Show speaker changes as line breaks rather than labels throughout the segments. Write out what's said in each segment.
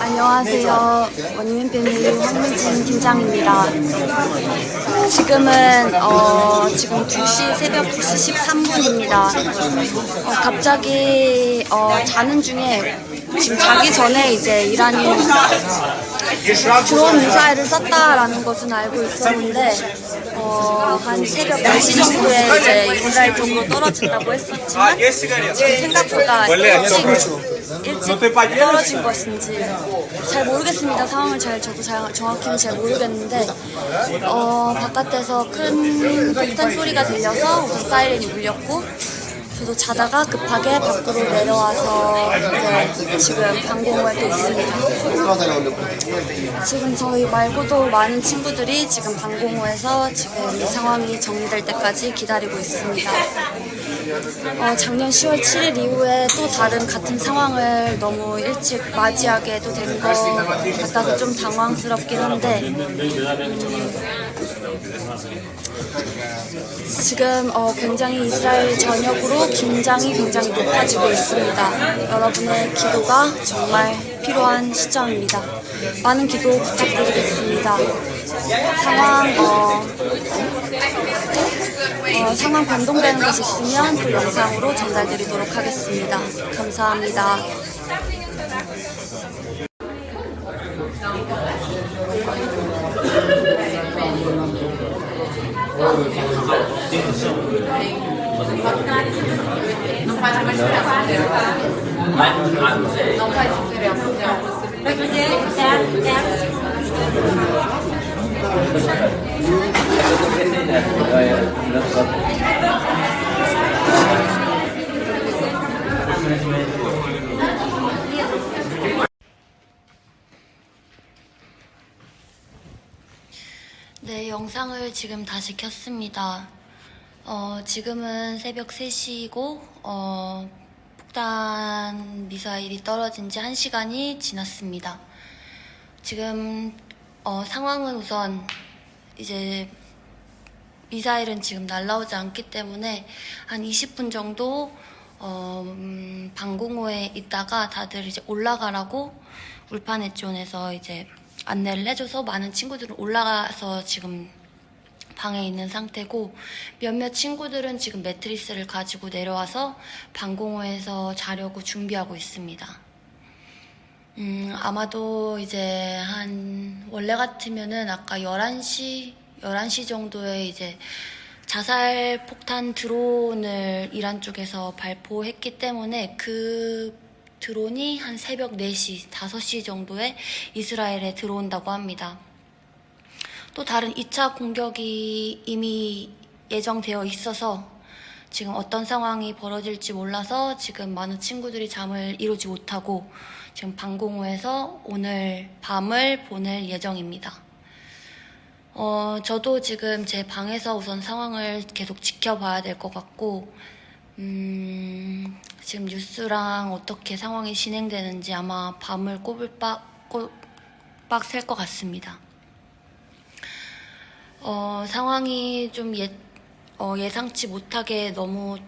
안녕하세요. 원유민 패밀리 황민진 팀장입니다. 지금은 어, 지금 2시 새벽 2시 13분입니다. 어, 갑자기 어, 자는 중에 지금 자기 전에 이제 이란이 드론 미사일을 썼다라는 것은 알고 있었는데 어, 한 새벽 4시 정도에 이제 이스라엘 쪽으로 떨어진다고 했었지만 지금 생각보다 일찍, 일찍 떨어진 것인지 잘 모르겠습니다. 상황을 잘 저도 잘, 정확히는 잘 모르겠는데 어, 바깥에서 큰 폭탄 소리가 들려서 우선 사이렌이 울렸고 저도 자다가 급하게 밖으로 내려와서 이제 지금 방공호에 또 있습니다. 지금 저희 말고도 많은 친구들이 지금 방공호에서 지금 이 상황이 정리될 때까지 기다리고 있습니다. 어, 작년 10월 7일 이후에 또 다른 같은 상황을 너무 일찍 맞이하게 도 된 것 같아서 좀 당황스럽긴 한데 지금 어, 굉장히 이스라엘 전역으로 긴장이 굉장히 높아지고 있습니다. 여러분의 기도가 정말 필요한 시점입니다. 많은 기도 부탁드리겠습니다. 상황 어, 어, 상황 변동되는 것이 있으면 또 영상으로 전달드리도록 하겠습니다. 감사합니다. Não faz mais diferença. Não faz diferença, não. Mas é, é. é assim. 네, 영상을 지금 다시 켰습니다. 어, 지금은 새벽 3시이고, 어, 폭탄 미사일이 떨어진 지 1시간이 지났습니다. 지금, 어, 상황은 우선 이제 미사일은 지금 날라오지 않기 때문에 한 20분 정도 어, 음, 방공호에 있다가 다들 이제 올라가라고 울파네 존에서 이제 안내를 해줘서 많은 친구들은 올라가서 지금 방에 있는 상태고 몇몇 친구들은 지금 매트리스를 가지고 내려와서 방공호에서 자려고 준비하고 있습니다. 음, 아마도 이제 한, 원래 같으면은 아까 11시, 11시 정도에 이제 자살 폭탄 드론을 이란 쪽에서 발포했기 때문에 그 드론이 한 새벽 4시, 5시 정도에 이스라엘에 들어온다고 합니다. 또 다른 2차 공격이 이미 예정되어 있어서 지금 어떤 상황이 벌어질지 몰라서 지금 많은 친구들이 잠을 이루지 못하고 지금 방공호에서 오늘 밤을 보낼 예정입니다. 어, 저도 지금 제 방에서 우선 상황을 계속 지켜봐야 될 것 같고, 음, 지금 뉴스랑 어떻게 상황이 진행되는지 아마 밤을 빡, 꼬박 셀 것 같습니다. 어, 상황이 좀 예, 어, 예상치 못하게 너무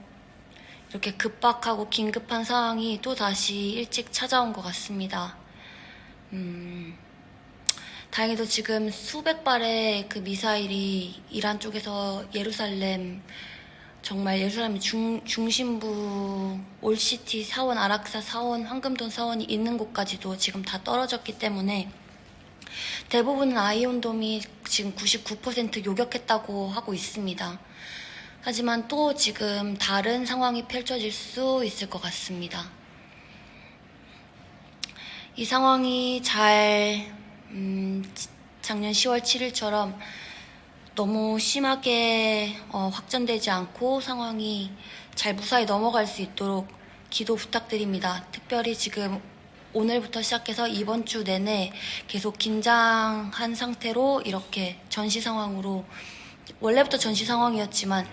이렇게 급박하고 긴급한 상황이 또 다시 일찍 찾아온 것 같습니다. 음, 다행히도 지금 수백 발의 그 미사일이 이란 쪽에서 예루살렘 정말 예루살렘 중, 중심부 올시티 사원, 아락사 사원, 황금돈 사원이 있는 곳까지도 지금 다 떨어졌기 때문에 대부분은 아이온돔이 지금 99% 요격했다고 하고 있습니다. 하지만 또 지금 다른 상황이 펼쳐질 수 있을 것 같습니다. 이 상황이 잘 음, 작년 10월 7일처럼 너무 심하게 어, 확전되지 않고 상황이 잘 무사히 넘어갈 수 있도록 기도 부탁드립니다. 특별히 지금 오늘부터 시작해서 이번 주 내내 계속 긴장한 상태로 이렇게 전시 상황으로 원래부터 전시 상황이었지만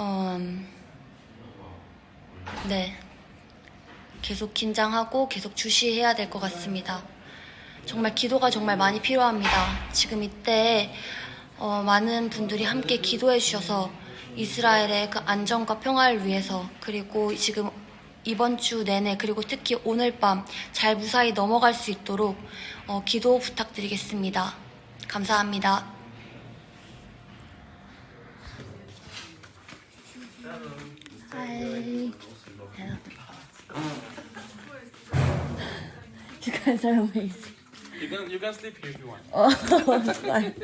음, 네 계속 긴장하고 계속 주시해야 될 것 같습니다. 정말 기도가 정말 많이 필요합니다. 지금 이때 어, 많은 분들이 함께 기도해 주셔서 이스라엘의 그 안정과 평화를 위해서 그리고 지금 이번 주 내내 그리고 특히 오늘 밤 잘 무사히 넘어갈 수 있도록 어, 기도 부탁드리겠습니다. 감사합니다. Hi. You guys are amazing.
You can you can sleep here if you want.
Oh,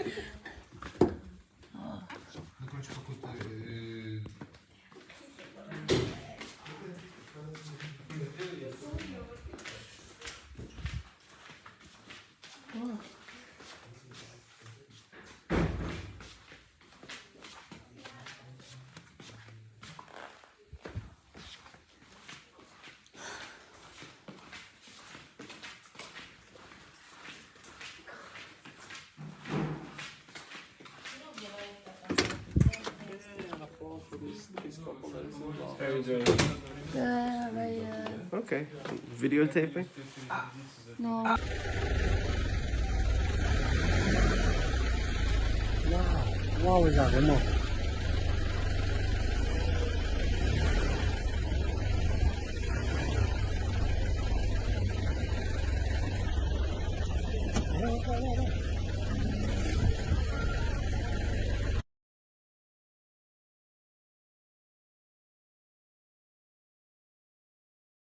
Yeah, but, uh,
okay. Videotaping?
No.
Wow. Wow, is that remote? Wow, wow, wow, wow.